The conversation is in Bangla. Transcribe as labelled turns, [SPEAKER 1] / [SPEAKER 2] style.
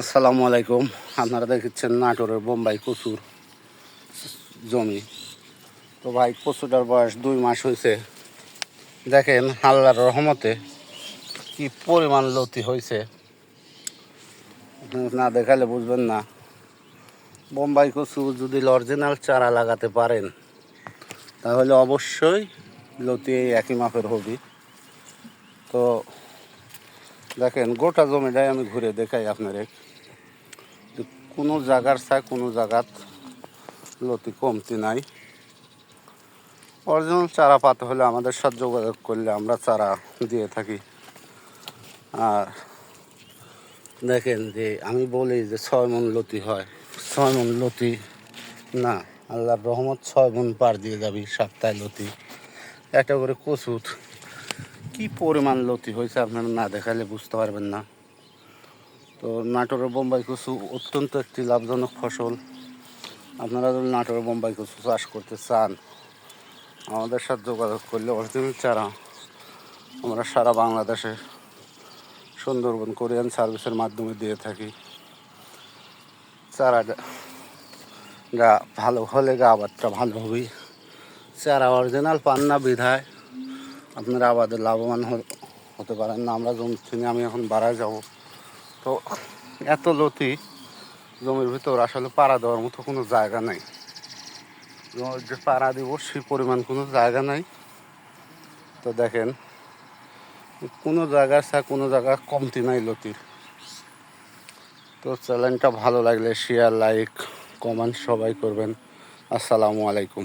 [SPEAKER 1] আসসালামু আলাইকুম। আপনারা দেখছেন নাটোরের বোম্বাই কচুর জমি। তো ভাই, কচুটার বয়স দুই মাস হয়েছে। দেখেন আল্লাহর রহমতে কি পরিমাণ লতি হয়েছে। না দেখালে বুঝবেন না। বোম্বাই কচু যদি অরিজিনাল চারা লাগাতে পারেন, তাহলে অবশ্যই লতি একই মাপের হবে। তো দেখেন, গোটা জমিটাই আমি ঘুরে দেখাই আপনারে। কোনো জায়গার চাই কোনো জায়গাত লতি কমতি নাই। অরিজিনাল চারা পাতা হলে আমাদের সাথে যোগাযোগ করলে আমরা চারা দিয়ে থাকি। আর দেখেন যে আমি বলি যে ছয় মন লতি হয়। ছয় মন লতি না, আল্লাহর রহমত ছয় মন পার দিয়ে যাবি সপ্তাহে লতি। একটা করে কচুত কি পরিমাণ লতি হয়েছে আপনারা না দেখালে বুঝতে পারবেন না। তো নাটোরের বোম্বাই কচু অত্যন্ত একটি লাভজনক ফসল। আপনারা যদি নাটোরের বোম্বাই কচু চাষ করতে চান, আমাদের সাথে যোগাযোগ করলে অরিজিনাল চারা আমরা সারা বাংলাদেশে সুন্দরবন কোরিয়ান সার্ভিসের মাধ্যমে দিয়ে থাকি। চারাটা ভালো হলে গা আবাদটা ভালো হবে চারা অরিজিনাল পান না বিধায় আপনারা আবাদে লাভবান হতে পারেন না, আমরা জমি থেকে আমি এখন বাড়ায় যাব। তো এত লতি জমির ভিতর আসলে পাড়া দেওয়ার মতো কোনো জায়গা নাই। যে পাড়া দিব সেই পরিমাণ কোনো জায়গা নাই। তো দেখেন, কোনো জায়গা চা কোনো জায়গা কমতি নাই লতির। তো চ্যানেলটা ভালো লাগলে শেয়ার লাইক কমেন্ট সবাই করবেন। আসসালামু আলাইকুম।